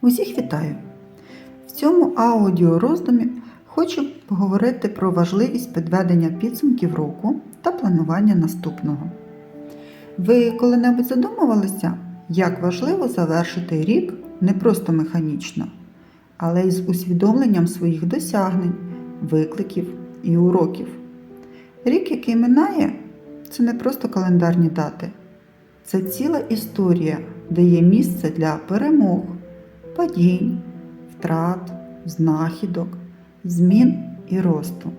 Усіх вітаю! В цьому аудіороздумі хочу поговорити про важливість підведення підсумків року та планування наступного. Ви коли-небудь задумувалися, як важливо завершити рік не просто механічно, але й з усвідомленням своїх досягнень, викликів і уроків. Рік, який минає, це не просто календарні дати, це ціла історія, де є місце для перемог, падінь, втрат, знахідок, змін і росту.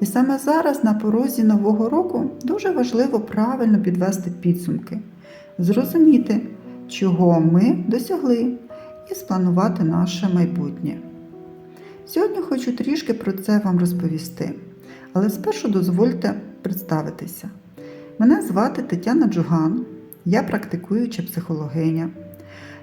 І саме зараз на порозі нового року дуже важливо правильно підвести підсумки, зрозуміти, чого ми досягли, і спланувати наше майбутнє. Сьогодні хочу трішки про це вам розповісти, але спершу дозвольте представитися. Мене звати Тетяна Джуган, я практикуюча психологиня.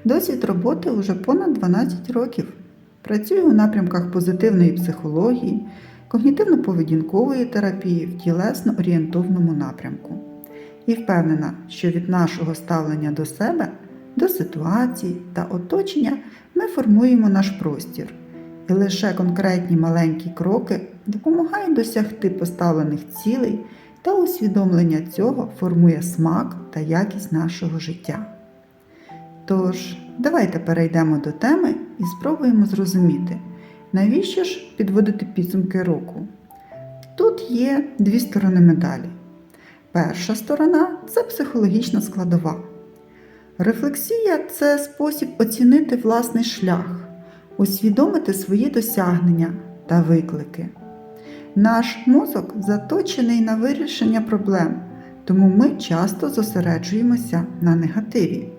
Досвід роботи вже понад 12 років. Працюю у напрямках позитивної психології, когнітивно-поведінкової терапії в тілесно-орієнтовному напрямку. І впевнена, що від нашого ставлення до себе, до ситуацій та оточення ми формуємо наш простір. І лише конкретні маленькі кроки допомагають досягти поставлених цілей та усвідомлення цього формує смак та якість нашого життя. Тож, давайте перейдемо до теми і спробуємо зрозуміти, навіщо ж підводити підсумки року. Тут є дві сторони медалі. Перша сторона це психологічна складова. Рефлексія це спосіб оцінити власний шлях, усвідомити свої досягнення та виклики. Наш мозок заточений на вирішення проблем, тому ми часто зосереджуємося на негативі.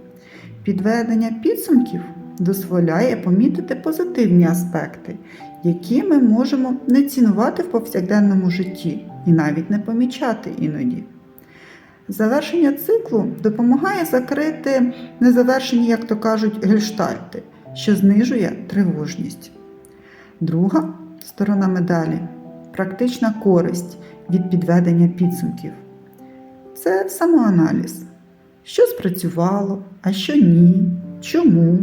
Підведення підсумків дозволяє помітити позитивні аспекти, які ми можемо не цінувати в повсякденному житті і навіть не помічати іноді. Завершення циклу допомагає закрити незавершені, як то кажуть, гельштальти, що знижує тривожність. Друга сторона медалі практична користь від підведення підсумків. Це самоаналіз. Що спрацювало, а що ні, чому.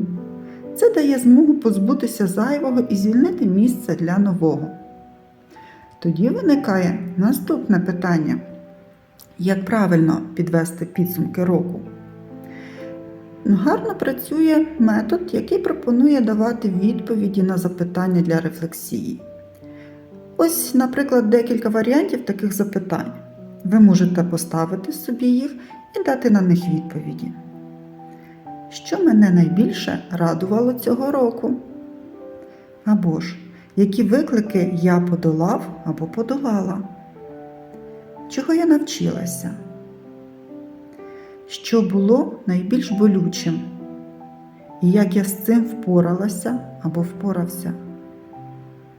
Це дає змогу позбутися зайвого і звільнити місце для нового. Тоді виникає наступне питання: як правильно підвести підсумки року? Ну, Гарно працює метод, який пропонує давати відповіді на запитання для рефлексії. Ось, наприклад, декілька варіантів таких запитань. Ви можете поставити собі їх і дати на них відповіді. Що мене найбільше радувало цього року? Або ж, які виклики я подолав або подолала? Чого я навчилася? Що було найбільш болючим? І як я з цим впоралася або впорався?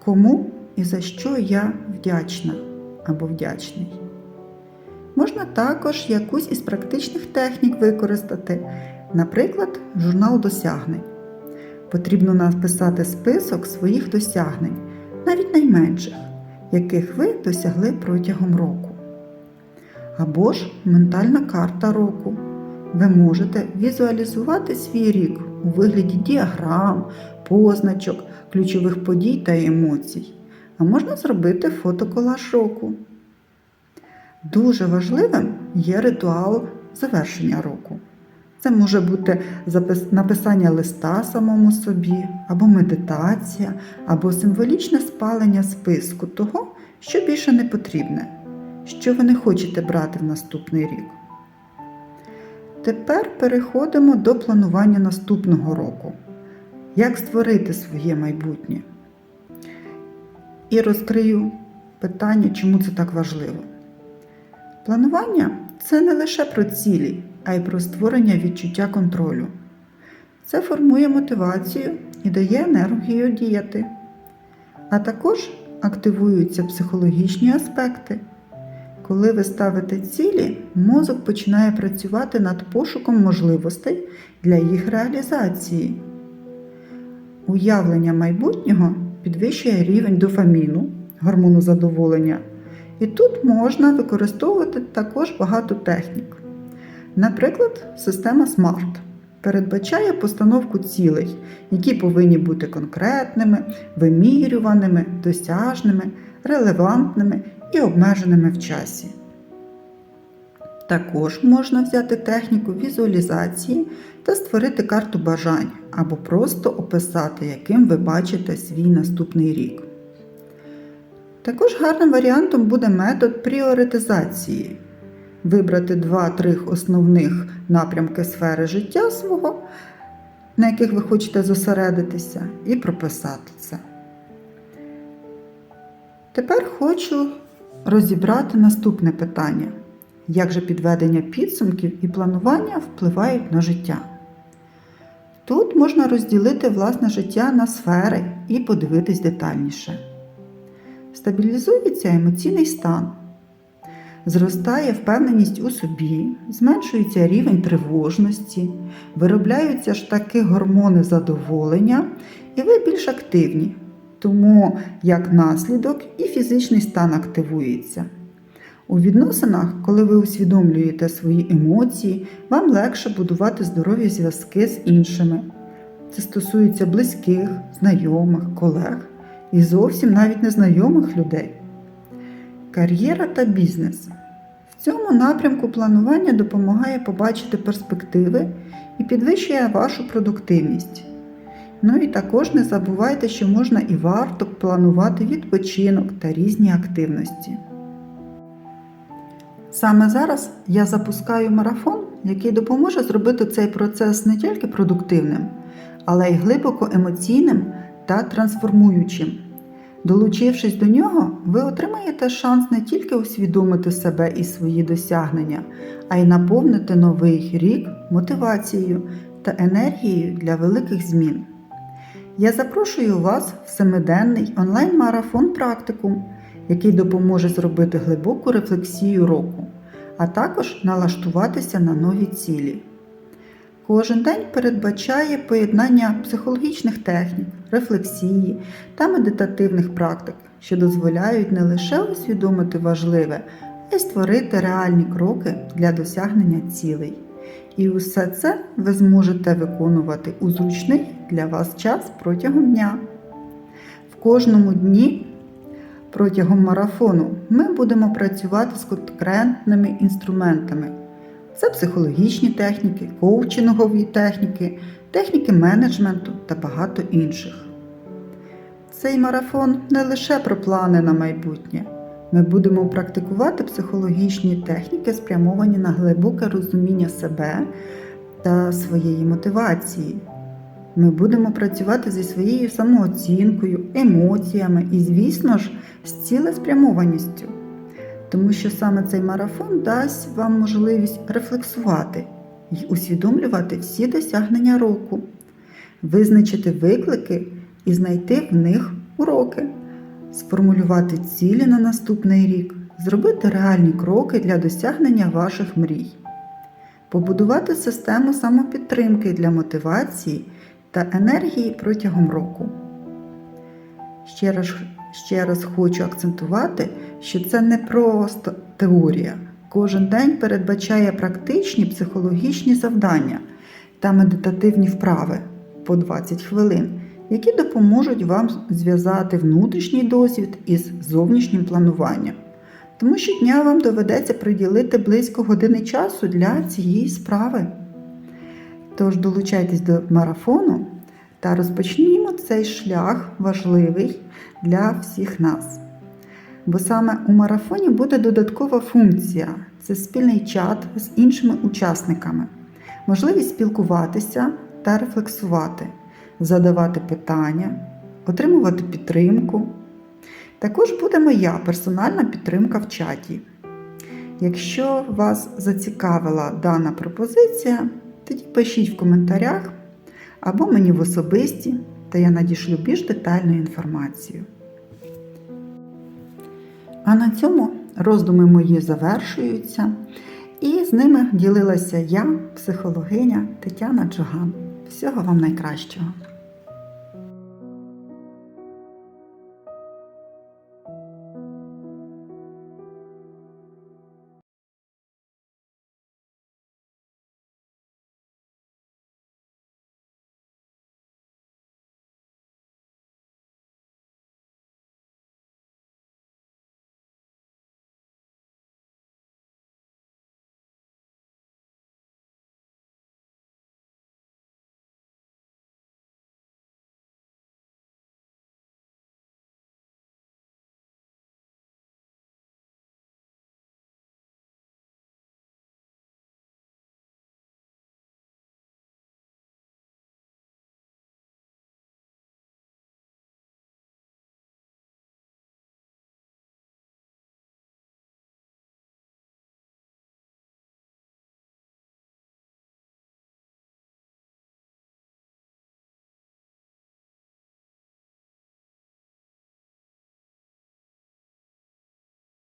Кому і за що я вдячна або вдячний? Можна також якусь із практичних технік використати, наприклад, журнал досягнень. Потрібно написати список своїх досягнень, навіть найменших, яких ви досягли протягом року. Або ж ментальна карта року. Ви можете візуалізувати свій рік у вигляді діаграм, позначок, ключових подій та емоцій. А можна зробити фотоколаж року. Дуже важливим є ритуал завершення року. Це може бути написання листа самому собі, або медитація, або символічне спалення списку того, що більше не потрібне, що ви не хочете брати в наступний рік. Тепер переходимо до планування наступного року. Як створити своє майбутнє? І розкрию питання, чому це так важливо. Планування це не лише про цілі, а й про створення відчуття контролю. Це формує мотивацію і дає енергію діяти. А також активуються психологічні аспекти. Коли ви ставите цілі, мозок починає працювати над пошуком можливостей для їх реалізації. Уявлення майбутнього підвищує рівень дофаміну, гормону задоволення. І тут можна використовувати також багато технік. Наприклад, система SMART передбачає постановку цілей, які повинні бути конкретними, вимірюваними, досяжними, релевантними і обмеженими в часі. Також можна взяти техніку візуалізації та створити карту бажань або просто описати, яким ви бачите свій наступний рік. Також гарним варіантом буде метод пріоритизації. Вибрати 2-3 основних напрямки сфери життя свого, на яких ви хочете зосередитися, і прописати це. Тепер хочу розібрати наступне питання. Як же підведення підсумків і планування впливають на життя? Тут можна розділити власне життя на сфери і подивитись детальніше. Стабілізується емоційний стан, зростає впевненість у собі, зменшується рівень тривожності, виробляються ж таки гормони задоволення, і ви більш активні, тому як наслідок і фізичний стан активується. У відносинах, коли ви усвідомлюєте свої емоції, вам легше будувати здорові зв'язки з іншими. Це стосується близьких, знайомих, колег і зовсім навіть незнайомих людей. Кар'єра та бізнес. В цьому напрямку планування допомагає побачити перспективи і підвищує вашу продуктивність. Ну і також не забувайте, що можна і варто планувати відпочинок та різні активності. Саме зараз я запускаю марафон, який допоможе зробити цей процес не тільки продуктивним, але й глибоко емоційним та трансформуючим. Долучившись до нього, ви отримаєте шанс не тільки усвідомити себе і свої досягнення, а й наповнити новий рік мотивацією та енергією для великих змін. Я запрошую вас в семиденний онлайн-марафон практикум, який допоможе зробити глибоку рефлексію року, а також налаштуватися на нові цілі. Кожен день передбачає поєднання психологічних технік, рефлексії та медитативних практик, що дозволяють не лише усвідомити важливе, а й створити реальні кроки для досягнення цілей. І усе це ви зможете виконувати у зручний для вас час протягом дня. В кожному дні протягом марафону ми будемо працювати з конкретними інструментами. Це психологічні техніки, коучингові техніки, техніки менеджменту та багато інших. Цей марафон не лише про плани на майбутнє. Ми будемо практикувати психологічні техніки, спрямовані на глибоке розуміння себе та своєї мотивації. Ми будемо працювати зі своєю самооцінкою, емоціями і, звісно ж, з цілеспрямованістю тому що саме цей марафон дасть вам можливість рефлексувати і усвідомлювати всі досягнення року, визначити виклики і знайти в них уроки, сформулювати цілі на наступний рік, зробити реальні кроки для досягнення ваших мрій, побудувати систему самопідтримки для мотивації та енергії протягом року. Ще раз ще раз хочу акцентувати, що це не просто теорія. Кожен день передбачає практичні психологічні завдання та медитативні вправи по 20 хвилин, які допоможуть вам зв'язати внутрішній досвід із зовнішнім плануванням. Тому щодня вам доведеться приділити близько години часу для цієї справи. Тож долучайтесь до марафону та розпочнімо цей шлях важливий для всіх нас. Бо саме у марафоні буде додаткова функція це спільний чат з іншими учасниками, можливість спілкуватися та рефлексувати, задавати питання, отримувати підтримку. Також буде моя персональна підтримка в чаті. Якщо вас зацікавила дана пропозиція, тоді пишіть в коментарях або мені в особисті, та я надішлю більш детальну інформацію. А на цьому роздуми мої завершуються, і з ними ділилася я, психологиня Тетяна Джоган. Всього вам найкращого!